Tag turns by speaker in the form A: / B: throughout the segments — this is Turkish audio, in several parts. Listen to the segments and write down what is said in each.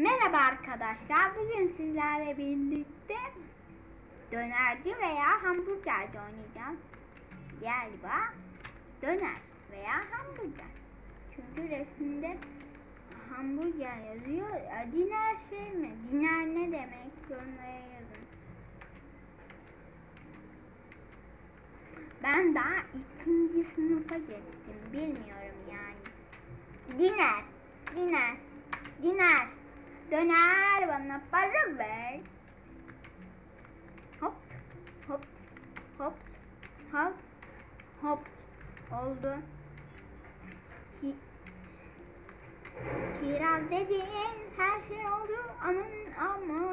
A: Merhaba arkadaşlar. Bugün sizlerle birlikte dönerci veya hamburgerci oynayacağız. Galiba döner veya hamburger. Çünkü resminde hamburger yazıyor. Ya, Diner şey mi? Diner ne demek? Yorumlara yazın. Ben daha ikinci sınıfa geçtim. Bilmiyorum yani. Diner. Diner. Diner. Döner bana para ver. Hop. Hop. Hop. Hop. Hop. Oldu. Ki Kiraz dediğin her şey oldu. Amanın amanın.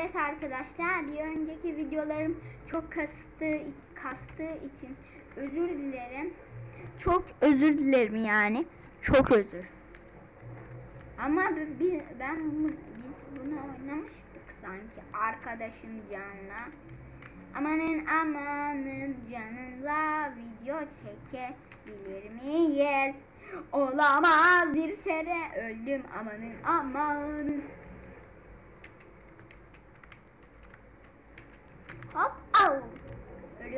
A: Evet arkadaşlar bir önceki videolarım çok kastığı, kastığı için özür dilerim. Çok özür dilerim yani. Çok özür. Ama bi- bi- ben biz bunu oynamıştık sanki arkadaşım Can'la. Amanın amanın canınla video çekebilir miyiz? Olamaz bir kere öldüm amanın amanın. Hop au.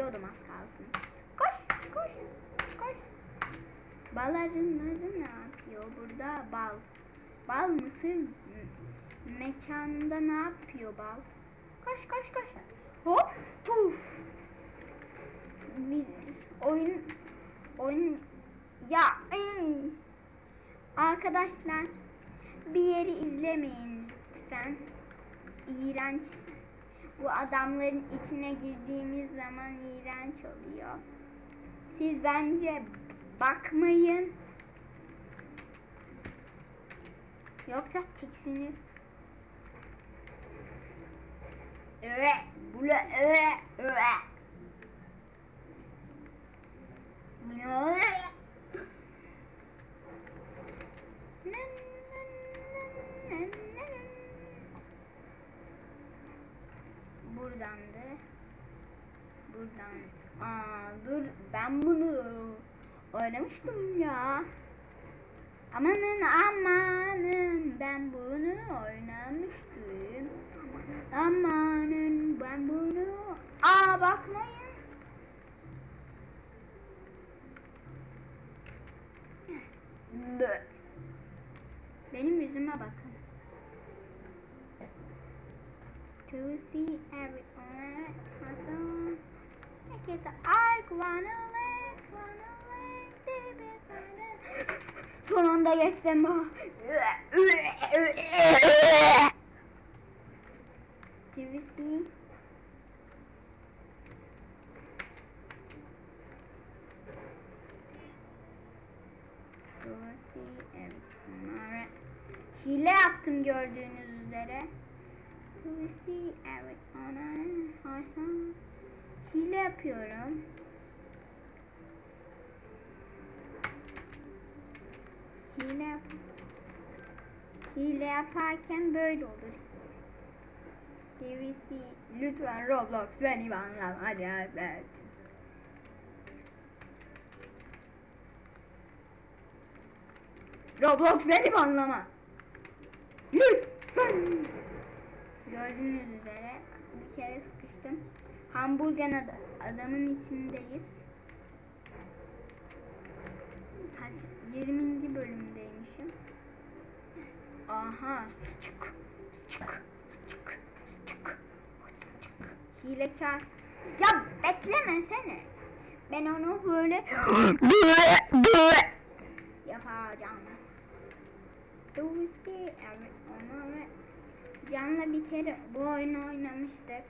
A: Ölüyordum az kalsın. Koş koş koş. Bal arıları ne yapıyor burada? Bal. Bal mısır mekanında ne yapıyor bal? Koş koş koş. Hop puf. Oyun oyun ya arkadaşlar bir yeri izlemeyin lütfen. İğrenç bu adamların içine girdiğimiz zaman iğrenç oluyor. Siz bence bakmayın. Yoksa tiksinir. Öve, bula öve, öve. Ne oluyor? Buradandı. Buradan. Aa dur ben bunu oynamıştım ya. Amanın amanın ben bunu oynamıştım. Amanın ben bunu. Aa bakmayın. Benim yüzüme bakın. To see every owner person. Make it the arc run away, run away, deep inside it. Son anda geçtim. TVC Hile yaptım gördüğünüz üzere. TVC evet ana Hasan hile yapıyorum. Hile yap Hile yaparken böyle olur. TVC lütfen Roblox beni banlama hadi evet. Roblox beni banlama. Lütfen. Gördüğünüz üzere bir kere sıkıştım. Hamburger ad adamın içindeyiz. Kaç? 20. bölümdeymişim. Aha, çık, çık, çık, çık, çık. Hilekar. Ya beklemesene. Ben onu böyle yapacağım. Do we see every? Can'la bir kere bu oyunu oynamıştık.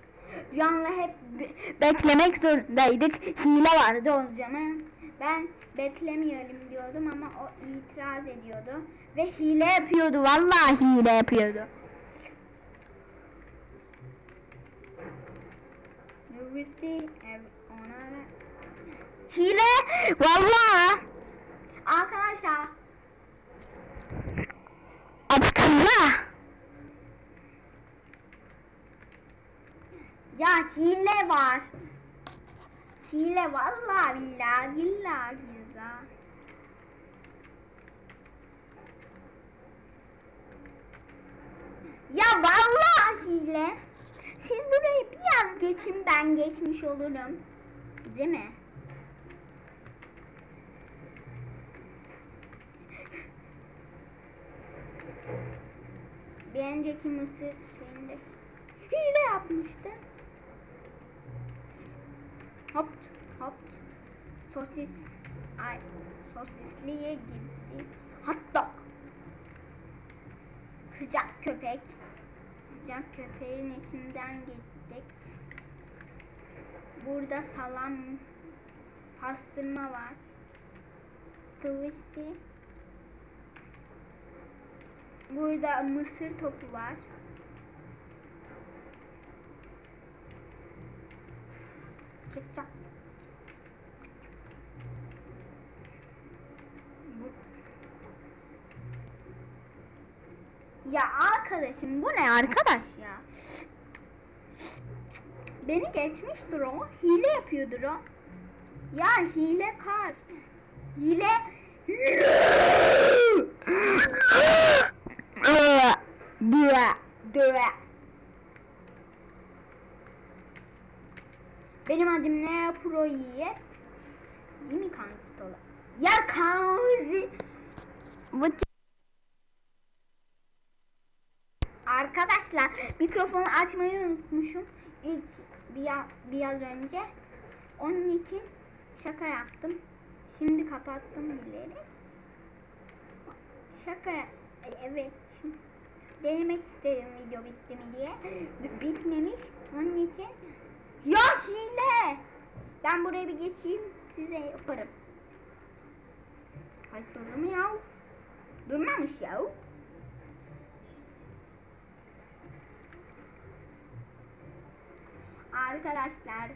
A: Can'la hep be- beklemek zorundaydık. Hile vardı o zaman. Ben beklemeyelim diyordum ama o itiraz ediyordu. Ve hile yapıyordu. Vallahi hile yapıyordu. Hile! Vallahi! Arkadaşlar Abdullah. Ya hile var. Hile vallahi billahi billahi güzel. Ya vallahi hile. Siz burayı biraz geçin ben geçmiş olurum. Değil mi? Bir önceki mısır şeyinde hile yapmıştı. Hop hop sosis ay sosisliye gitti. Hot. Sıcak köpek. Sıcak köpeğin içinden gittik. Burada salam pastırma var. Tavisi. Burada mısır topu var. Ketçap. Ya arkadaşım bu ne arkadaş ya? Beni geçmiştir o. Hile yapıyordur o. Ya hile kar. Hile. Benim adım ne Pro Yiğit. Değil mi kankit ola? Ya kanzi. Bu Arkadaşlar mikrofonu açmayı unutmuşum. İlk bir, biraz önce. Onun için şaka yaptım. Şimdi kapattım bilerek. Şaka evet. Şimdi denemek istedim video bitti mi diye. Bitmemiş. Onun için ya hile. Ben buraya bir geçeyim size yaparım. Hayır durdu mu ya? Durmamış ya. Arkadaşlar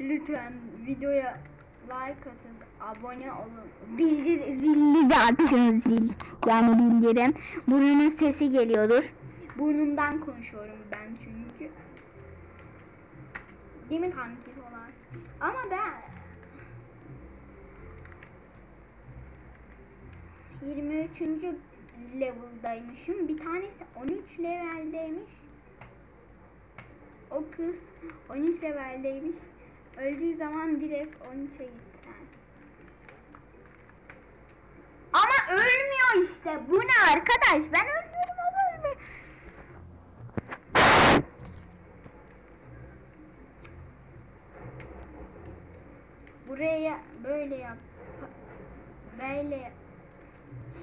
A: lütfen videoya like atın, abone olun. Bildir zilli de açın zil. Yani bildirim. Burnunun sesi geliyordur. Burnumdan konuşuyorum ben çünkü. Değil mi kanki falan? Ama ben 23. level'daymışım. Bir tanesi 13 level'deymiş. O kız 13 level'deymiş. Öldüğü zaman direkt 13'e gitti. Ama ölmüyor işte. Bu ne arkadaş? Ben ölmüyorum o ölmüyor. Buraya böyle yap. Böyle yap.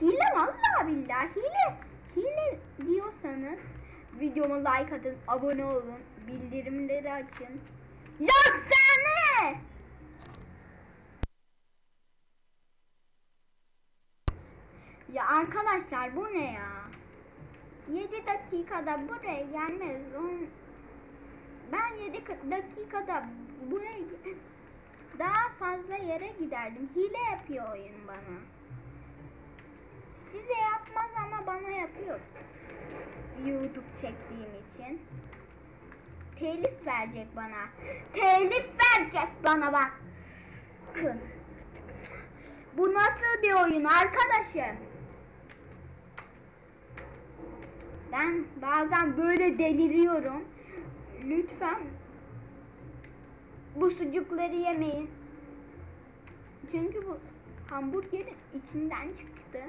A: Hile vallahi billahi hile. Hile diyorsanız videoma like atın, abone olun, bildirimleri açın. Ya sen ne? Ya arkadaşlar bu ne ya? 7 dakikada buraya gelmez. On- Ben 7 dakikada buraya daha fazla yere giderdim. Hile yapıyor oyun bana. Size yapmaz ama bana yapıyor. YouTube çektiğim için. Telif verecek bana. Telif verecek bana bak. Kın. Bu nasıl bir oyun arkadaşım? Ben bazen böyle deliriyorum. Lütfen bu sucukları yemeyin. Çünkü bu hamburgerin içinden çıktı.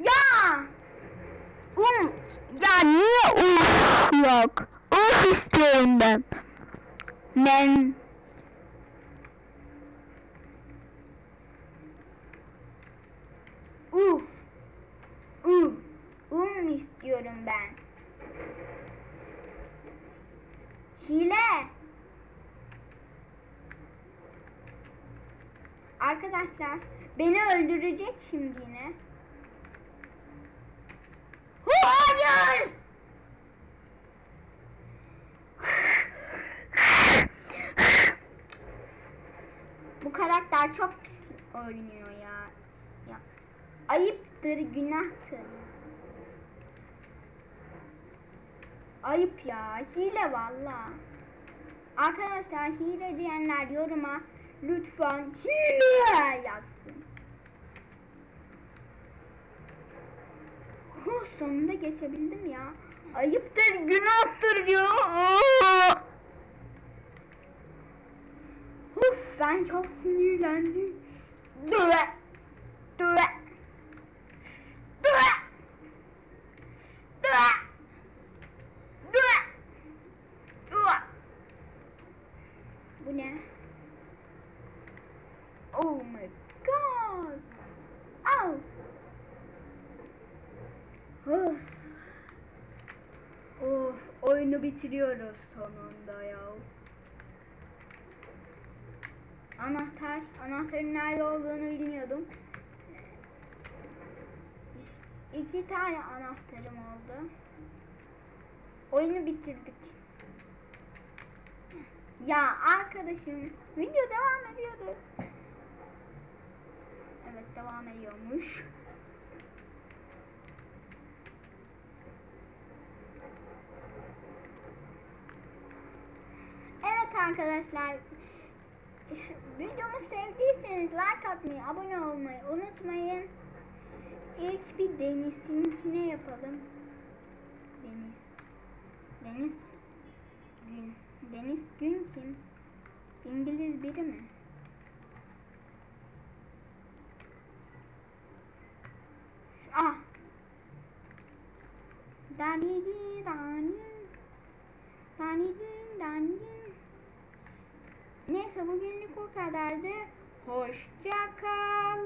A: Ya! Um, ya niye um yok? Um istiyorum ben. Ben Uf. Um. Um istiyorum ben. Hile. Arkadaşlar beni öldürecek şimdi yine. Karakter çok pis oynuyor ya. ya. Ayıptır, günahtır. Ayıp ya, hile valla. Arkadaşlar hile diyenler yoruma lütfen hile yazsın. Oh, sonunda geçebildim ya. Ayıptır, günahtır ya. Aa! Of ben çok sinirlendim. Döve. Döve. Döve. Döve. Döve. Döve. Bu ne? Oh my god. Au. Of. Of, oyunu bitiriyoruz sonunda ya. Anahtar, anahtarın nerede olduğunu bilmiyordum. İki tane anahtarım oldu. Oyunu bitirdik. Ya arkadaşım, video devam ediyordu. Evet, devam ediyormuş. Evet arkadaşlar. Videomu sevdiyseniz like atmayı, abone olmayı unutmayın. İlk bir Deniz'inkine yapalım. Deniz. Deniz Gün. Deniz Gün kim? İngiliz biri mi? Ah. Danidi dani. Danidin dandin. Neyse bugünlük o kadardı. Hoşça kal.